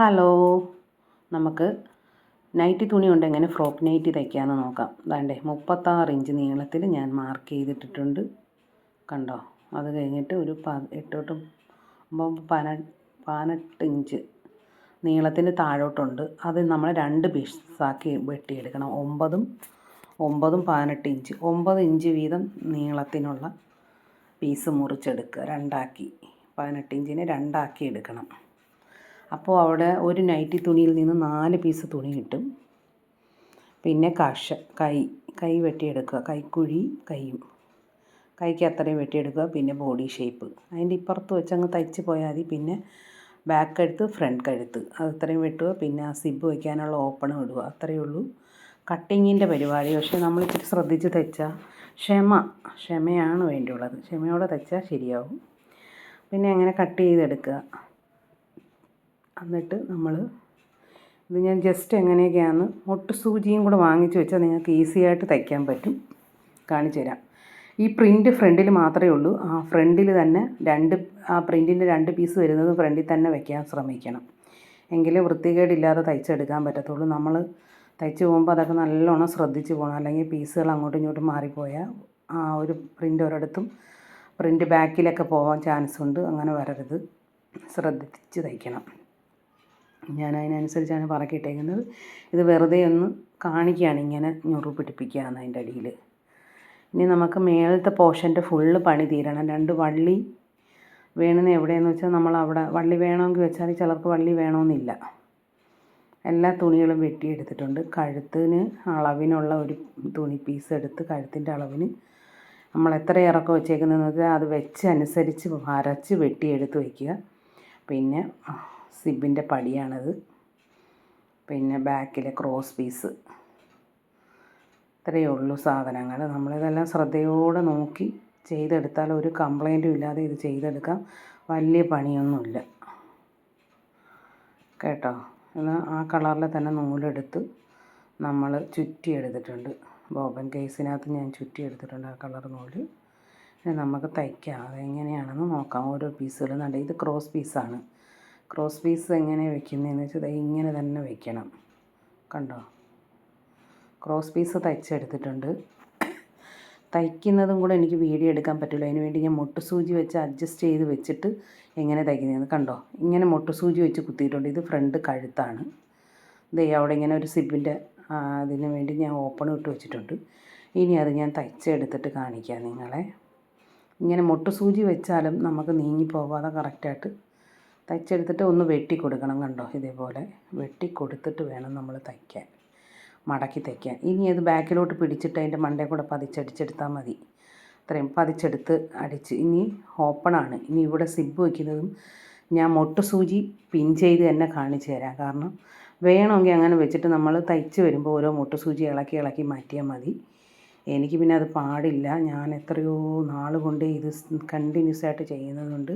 Hello. നമുക്ക് nightie തുണി കൊണ്ട് എങ്ങനെ ഫ്രോക്ക് നൈറ്റി തയ്ക്കാമെന്ന് നോക്കാം. വേണ്ടേ മുപ്പത്താറ് ഇഞ്ച് നീളത്തിൽ ഞാൻ മാർക്ക് ചെയ്തിട്ടിട്ടുണ്ട്. കണ്ടോ? അത് കഴിഞ്ഞിട്ട് ഒരു പ എട്ടോട്ട് പന പതിനെട്ട് ഇഞ്ച് നീളത്തിന് താഴോട്ടുണ്ട്. അത് നമ്മൾ രണ്ട് പീസാക്കി വെട്ടിയെടുക്കണം. ഒമ്പതും ഒമ്പതും പതിനെട്ട് ഇഞ്ച്. ഒമ്പത് ഇഞ്ച് വീതം നീളത്തിനുള്ള പീസ് മുറിച്ചെടുക്കുക. രണ്ടാക്കി. പതിനെട്ട് ഇഞ്ചിനെ രണ്ടാക്കി എടുക്കണം. അപ്പോൾ അവിടെ ഒരു നൈറ്റി തുണിയിൽ നിന്ന് നാല് പീസ് തുണി കിട്ടും. പിന്നെ കഷ കൈ കൈ വെട്ടിയെടുക്കുക. കൈക്കുഴി കൈയും. കൈക്ക് അത്രയും വെട്ടിയെടുക്കുക. പിന്നെ ബോഡി ഷേപ്പ് അതിന്റെ ഇപ്പുറത്ത് വെച്ച് അങ്ങ് തയ്ച്ച് പോയാൽ മതി. പിന്നെ ബാക്ക് കഴുത്ത് ഫ്രണ്ട് കഴുത്ത്. അത് അത്രയും വെട്ടുക. പിന്നെ സിബ് വയ്ക്കാനുള്ള ഓപ്പണും ഇടുക. അത്രയേ ഉള്ളൂ. കട്ടിങ്ങിന്റെ പരിപാടി. പക്ഷേ നമ്മൾ ഇച്ചിരി ശ്രദ്ധിച്ച് തയ്ച്ചാൽ ക്ഷമ ക്ഷമയാണ് വേണ്ടിയുള്ളത്. ക്ഷമയോടെ തയ്ച്ചാൽ ശരിയാവും. പിന്നെ അങ്ങനെ കട്ട് ചെയ്തെടുക്കുക. എന്നിട്ട് നമ്മൾ ഇത് ഞാൻ ജസ്റ്റ് എങ്ങനെയൊക്കെയാണ് മുട്ട് സൂചിയും കൂടെ വാങ്ങിച്ച് വെച്ചാൽ നിങ്ങൾക്ക് ഈസി ആയിട്ട് തയ്ക്കാൻ പറ്റും. കാണിച്ചു തരാം. ഈ പ്രിന്റ് ഫ്രണ്ടിൽ മാത്രമേ ഉള്ളൂ. ആ ഫ്രണ്ടിൽ തന്നെ രണ്ട് ആ പ്രിന്റിന്റെ രണ്ട് പീസ് വരുന്നത് ഫ്രണ്ടിൽ തന്നെ വെക്കാൻ ശ്രമിക്കണം. എങ്കിലേ വൃത്തികേടില്ലാതെ തയ്ച്ചെടുക്കാൻ പറ്റത്തുള്ളൂ. നമ്മൾ തയ്ച്ച് പോകുമ്പോൾ അതൊക്കെ നല്ലോണം ശ്രദ്ധിച്ച് പോകണം. അല്ലെങ്കിൽ പീസുകൾ അങ്ങോട്ടും ഇങ്ങോട്ടും മാറിപ്പോയാൽ ആ ഒരു പ്രിന്റ് ഒരിടത്തും പ്രിന്റ് ബാക്കിലൊക്കെ പോകാൻ ചാൻസ് ഉണ്ട്. അങ്ങനെ വരരുത്. ശ്രദ്ധിച്ച് തയ്ക്കണം. ഞാൻ അതിനനുസരിച്ചാണ് പറക്കിയിട്ടേക്കുന്നത്. ഇത് വെറുതെ ഒന്ന് കാണിക്കുകയാണ് ഇങ്ങനെ ഞൊറു പിടിപ്പിക്കുകയാണ് അതിന്റെ അടിയിൽ. ഇനി നമുക്ക് മേളത്തെ പോർഷന്റെ ഫുള്ള് പണി തീരണം. രണ്ട് വള്ളി വേണമെന്ന് എവിടെയെന്ന് വെച്ചാൽ നമ്മൾ അവിടെ വള്ളി വേണമെങ്കിൽ വെച്ചാൽ ചിലർക്ക് വള്ളി വേണമെന്നില്ല. എല്ലാ തുണികളും വെട്ടിയെടുത്തിട്ടുണ്ട്. കഴുത്തിന് അളവിനുള്ള ഒരു തുണി പീസ് എടുത്ത് കഴുത്തിന്റെ അളവിന് നമ്മൾ എത്ര ഇറക്കം വെച്ചേക്കുന്നതെന്ന് വെച്ചാൽ അത് വെച്ച് അനുസരിച്ച് വരച്ച് വെട്ടിയെടുത്ത് വയ്ക്കുക. പിന്നെ സിബിന്റെ പടിയാണത്. പിന്നെ ബാക്കിലെ ക്രോസ് പീസ്. ഇത്രയേ ഉള്ളൂ സാധനങ്ങൾ. നമ്മളിതെല്ലാം ശ്രദ്ധയോടെ നോക്കി ചെയ്തെടുത്താൽ ഒരു കംപ്ലൈന്റും ഇല്ലാതെ ഇത് ചെയ്തെടുക്കാം വലിയ പണിയൊന്നുമില്ല. കേട്ടോ? എന്നാൽ ആ കളറിൽ തന്നെ നൂലെടുത്ത് നമ്മൾ ചുറ്റി എടുത്തിട്ടുണ്ട് ബോബൻ കേസിനകത്ത് ഞാൻ ചുറ്റി എടുത്തിട്ടുണ്ട് ആ കളർ നൂൽ. നമുക്ക് തയ്ക്കാം. അതെങ്ങനെയാണെന്ന് നോക്കാം. ഓരോ പീസുകൾ നല്ല ഇത് ക്രോസ് പീസാണ്. ക്രോസ് പീസ് എങ്ങനെ വെക്കുന്നതെന്ന് വെച്ചാൽ ഇങ്ങനെ തന്നെ വെക്കണം. കണ്ടോ? Cross piece തയ്ച്ചെടുത്തിട്ടുണ്ട്. തയ്ക്കുന്നതും കൂടെ എനിക്ക് വീഡിയോ എടുക്കാൻ പറ്റില്ല. അതിന് വേണ്ടി ഞാൻ മുട്ട് സൂചി വെച്ച് അഡ്ജസ്റ്റ് ചെയ്ത് വെച്ചിട്ട് എങ്ങനെ തയ്ക്കുന്നതെന്ന് കണ്ടോ? ഇങ്ങനെ മുട്ട് സൂചി വെച്ച് കുത്തിയിട്ടുണ്ട്. ഇത് ഫ്രണ്ട് കഴുത്താണ്. ദേ അവിടെ ഇങ്ങനെ ഒരു സിബിന്റെ അതിന് വേണ്ടി ഞാൻ ഓപ്പൺ ഇട്ട് വെച്ചിട്ടുണ്ട്. ഇനി അത് ഞാൻ തയ്ച്ചെടുത്തിട്ട് കാണിക്കാം നിങ്ങളെ. ഇങ്ങനെ മുട്ട് സൂചി വെച്ചാലും നമുക്ക് നീങ്ങി പോകാതെ കറക്റ്റായിട്ട് തയ്ച്ചെടുത്തിട്ട് ഒന്ന് വെട്ടി കൊടുക്കണം കണ്ടോ? ഇതേപോലെ വെട്ടി കൊടുത്തിട്ട് വേണം നമ്മൾ തയ്ക്കാൻ. മടക്കി തയ്ക്കാൻ. ഇനി അത് ബാക്കിലോട്ട് പിടിച്ചിട്ട് അതിന്റെ മണ്ടേ കൂടെ പതിച്ചടിച്ചെടുത്താൽ മതി. അത്രയും പതിച്ചെടുത്ത് അടിച്ച്. ഇനി ഓപ്പണാണ് ഇനി ഇവിടെ സിബ് വയ്ക്കുന്നതും ഞാൻ മൊട്ട് സൂചി പിൻ ചെയ്ത് തന്നെ കാണിച്ചു തരാം. കാരണം വേണമെങ്കിൽ അങ്ങനെ വെച്ചിട്ട് നമ്മൾ തയ്ച്ച് വരുമ്പോൾ ഓരോ മൊട്ട് സൂചി ഇളക്കി ഇളക്കി മാറ്റിയാൽ മതി. എനിക്ക് പിന്നെ അത് പാടില്ല. ഞാൻ എത്രയോ നാൾ കൊണ്ട് ഇത് കണ്ടിന്യൂസ് ആയിട്ട് ചെയ്യുന്നതുകൊണ്ട്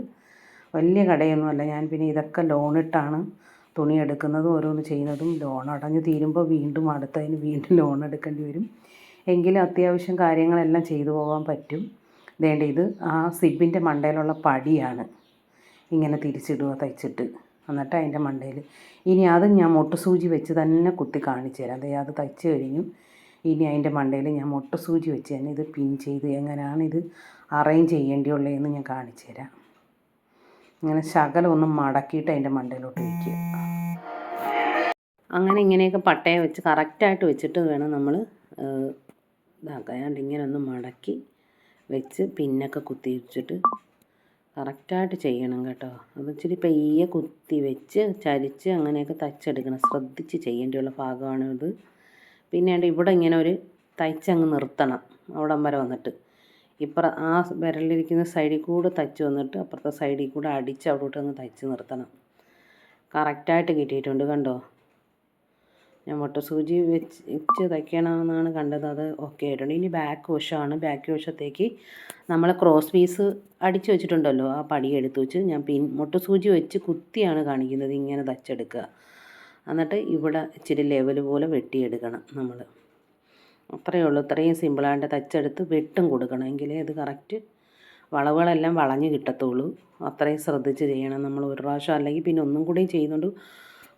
വലിയ കടയൊന്നുമല്ല. ഞാൻ പിന്നെ ഇതൊക്കെ ലോണിട്ടാണ് തുണി എടുക്കുന്നതും ഓരോന്ന് ചെയ്യുന്നതും ലോൺ അടഞ്ഞു തീരുമ്പോൾ വീണ്ടും അടുത്തതിന് വീണ്ടും ലോൺ എടുക്കേണ്ടി വരും. എങ്കിലും അത്യാവശ്യം കാര്യങ്ങളെല്ലാം ചെയ്തു പോകാൻ പറ്റും. വേണ്ട ഇത് ആ സിബിന്റെ മണ്ടയിലുള്ള പടിയാണ് ഇങ്ങനെ തിരിച്ചിടുക തയ്ച്ചിട്ട്. എന്നിട്ട് അതിന്റെ മണ്ടയിൽ. ഇനി അത് ഞാൻ മുട്ട സൂചി വെച്ച് തന്നെ കുത്തി കാണിച്ചു തരാം. അതായത് അത് തയ്ച്ച് കഴിഞ്ഞു. ഇനി അതിന്റെ മണ്ടയിൽ ഞാൻ മുട്ട സൂചി വെച്ച് തന്നെ ഇത് പിൻ ചെയ്ത് എങ്ങനെയാണ് ഇത് അറേഞ്ച് ചെയ്യേണ്ടിയുള്ളതെന്ന് ഞാൻ കാണിച്ചു തരാം. ഇങ്ങനെ ശകലം ഒന്ന് മടക്കിയിട്ട് അതിന്റെ മണ്ടയിലോട്ട് വയ്ക്കുക. അങ്ങനെ ഇങ്ങനെയൊക്കെ പട്ടയം വെച്ച് കറക്റ്റായിട്ട് വെച്ചിട്ട് വേണം നമ്മൾ ഇതാക്കാണ്ട് ഇങ്ങനെ ഒന്ന് മടക്കി വെച്ച് പിന്നൊക്കെ കുത്തി വെച്ചിട്ട് കറക്റ്റായിട്ട് ചെയ്യണം കേട്ടോ. അത് ഇച്ചിരി പെയ്യെ കുത്തി വെച്ച് ചരിച്ച് അങ്ങനെയൊക്കെ തയ്ച്ചെടുക്കണം. ശ്രദ്ധിച്ച് ചെയ്യേണ്ടിയുള്ള ഭാഗമാണ് ഇത്. പിന്നെ ഇവിടെ ഇങ്ങനെ ഒരു തയ്ച്ചങ്ങ് നിർത്തണം. അവിടം വരെ വന്നിട്ട്. ഇപ്പുറ ആ വിരലിരിക്കുന്ന സൈഡിൽ കൂടെ തയ്ച്ച് വന്നിട്ട് അപ്പുറത്തെ സൈഡിൽ കൂടെ അടിച്ച് അവിടോട്ട് ഒന്ന് തയ്ച്ച് നിർത്തണം. കറക്റ്റായിട്ട് കിട്ടിയിട്ടുണ്ട് കണ്ടോ? ഞാൻ മുട്ട സൂചി വെച്ച് തയ്ക്കണമെന്നാണ് കണ്ടത്. അത് ഓക്കെ ആയിട്ടുണ്ട്. ഇനി ബാക്ക് വശമാണ് ബാക്ക് വശത്തേക്ക് നമ്മൾ ക്രോസ് പീസ് അടിച്ച് വെച്ചിട്ടുണ്ടല്ലോ. ആ പടി എടുത്ത് വെച്ച് ഞാൻ പിൻ മുട്ട സൂചി വെച്ച് കുത്തിയാണ് കാണിക്കുന്നത് ഇങ്ങനെ തച്ചെടുക്കുക. എന്നിട്ട് ഇവിടെ ഇച്ചിരി ലെവൽ പോലെ വെട്ടിയെടുക്കണം നമ്മൾ അത്രയേ ഉള്ളൂ. ഇത്രയും സിമ്പിളായിട്ട് തച്ചെടുത്ത് വെട്ടും കൊടുക്കണം. എങ്കിലേ അത് കറക്റ്റ് വളവുകളെല്ലാം വളഞ്ഞ് കിട്ടത്തുള്ളൂ. അത്രയും ശ്രദ്ധിച്ച് ചെയ്യണം നമ്മൾ ഒരു പ്രാവശ്യം. അല്ലെങ്കിൽ പിന്നെ ഒന്നും കൂടി ചെയ്യുന്നുണ്ട്.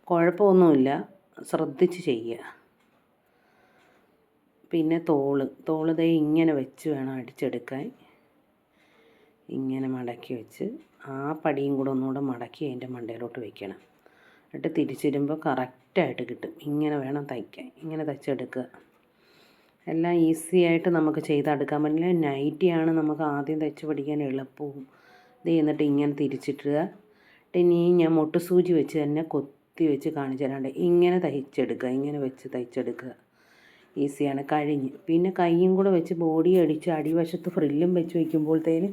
കുഴപ്പമൊന്നുമില്ല. ശ്രദ്ധിച്ച് ചെയ്യുക. പിന്നെ തോൾ. തോൾ ദേ ഇങ്ങനെ വെച്ച് വേണം അടിച്ചെടുക്കാൻ. ഇങ്ങനെ മടക്കി വെച്ച്. ആ പടിയും കൂടെ ഒന്നുകൂടെ മടക്കി അതിന്റെ മണ്ടയിലോട്ട് വെക്കണം. എന്നിട്ട് തിരിച്ചിടുമ്പോൾ കറക്റ്റായിട്ട് കിട്ടും. ഇങ്ങനെ വേണം തയ്ക്കാൻ. ഇങ്ങനെ തയ്ച്ചെടുക്കുക. എല്ലാം ഈസി ആയിട്ട് നമുക്ക് ചെയ്തെടുക്കാൻ പറ്റില്ല. നൈറ്റിയാണ് നമുക്ക് ആദ്യം തയ്ച്ച് പഠിക്കാൻ എളുപ്പവും. ഇത് എന്നിട്ട് ഇങ്ങനെ തിരിച്ചിട്ടുക ഇനി ഞാൻ മുട്ട് സൂചി വെച്ച് തന്നെ കൊത്തി വെച്ച് കാണിച്ചു തരാണ്ട്. ഇങ്ങനെ തയ്ച്ചെടുക്കുക. ഇങ്ങനെ വെച്ച് തയ്ച്ചെടുക്കുക. ഈസിയാണ് കഴിഞ്ഞ്. പിന്നെ കൈയും കൂടെ വെച്ച് ബോഡി അടിച്ച് അടിവശത്ത് ഫ്രില്ലും വെച്ച് വയ്ക്കുമ്പോഴത്തേന്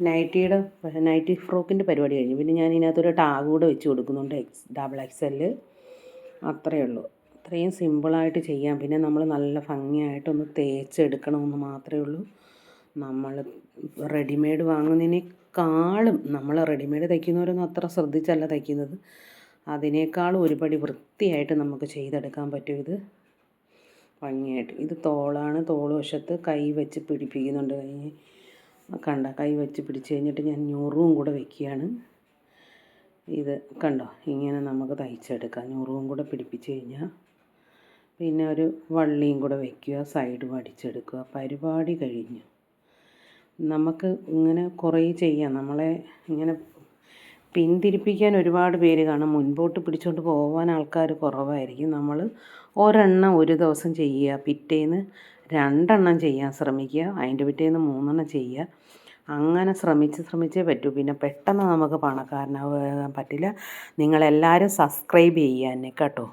നൈറ്റിയുടെ നൈറ്റി ഫ്രോക്കിന്റെ പരിപാടി കഴിഞ്ഞു. പിന്നെ ഞാൻ ഇതിനകത്തൊരു ടാഗ് കൂടെ വെച്ച് കൊടുക്കുന്നുണ്ട്. എക്സ് ഡബിൾ എക്സ് എൽ അത്രയേ ഉള്ളൂ. അത്രയും സിമ്പിളായിട്ട് ചെയ്യാം. പിന്നെ നമ്മൾ നല്ല ഭംഗിയായിട്ടൊന്ന് തേച്ചെടുക്കണമെന്ന് മാത്രമേ ഉള്ളൂ. നമ്മൾ റെഡിമെയ്ഡ് വാങ്ങുന്നതിനേക്കാളും നമ്മൾ റെഡിമെയ്ഡ് തയ്ക്കുന്നവരൊന്നും അത്ര ശ്രദ്ധിച്ചല്ല തയ്ക്കുന്നത്. അതിനേക്കാളും ഒരുപടി വൃത്തിയായിട്ട് നമുക്ക് ചെയ്തെടുക്കാൻ പറ്റും ഇത്. ഭംഗിയായിട്ട്. ഇത് തോളാണ്. തോൾ വശത്ത് കൈ വെച്ച് പിടിപ്പിക്കുന്നുണ്ട്. കൈ കണ്ട? കൈ വെച്ച് പിടിച്ച് കഴിഞ്ഞിട്ട് ഞാൻ ഞൊറുവും കൂടെ വെക്കുകയാണ്. ഇത് കണ്ടോ? ഇങ്ങനെ നമുക്ക് തയ്ച്ചെടുക്കാം. ഞൊറുവും കൂടെ പിടിപ്പിച്ച് കഴിഞ്ഞാൽ പിന്നെ ഒരു വള്ളിയും കൂടെ വയ്ക്കുക സൈഡ് വടിച്ചെടുക്കുക. പരിപാടി കഴിഞ്ഞു. നമുക്ക് ഇങ്ങനെ കുറേ ചെയ്യാം. നമ്മളെ ഇങ്ങനെ പിന്തിരിപ്പിക്കാൻ ഒരുപാട് പേര് കാണും. മുൻപോട്ട് പിടിച്ചുകൊണ്ട് പോകാൻ ആൾക്കാർ കുറവായിരിക്കും. നമ്മൾ ഒരെണ്ണം ഒരു ദിവസം ചെയ്യുക. പിറ്റേന്ന് രണ്ടെണ്ണം ചെയ്യാൻ ശ്രമിക്കുക. അതിന്റെ പിറ്റേന്ന് മൂന്നെണ്ണം ചെയ്യുക. അങ്ങനെ ശ്രമിച്ച് ശ്രമിച്ചേ പറ്റൂ. പിന്നെ പെട്ടെന്ന് നമുക്ക് പണക്കാരനാകാൻ പറ്റില്ല. നിങ്ങളെല്ലാവരും സബ്സ്ക്രൈബ് ചെയ്യുക കേട്ടോ.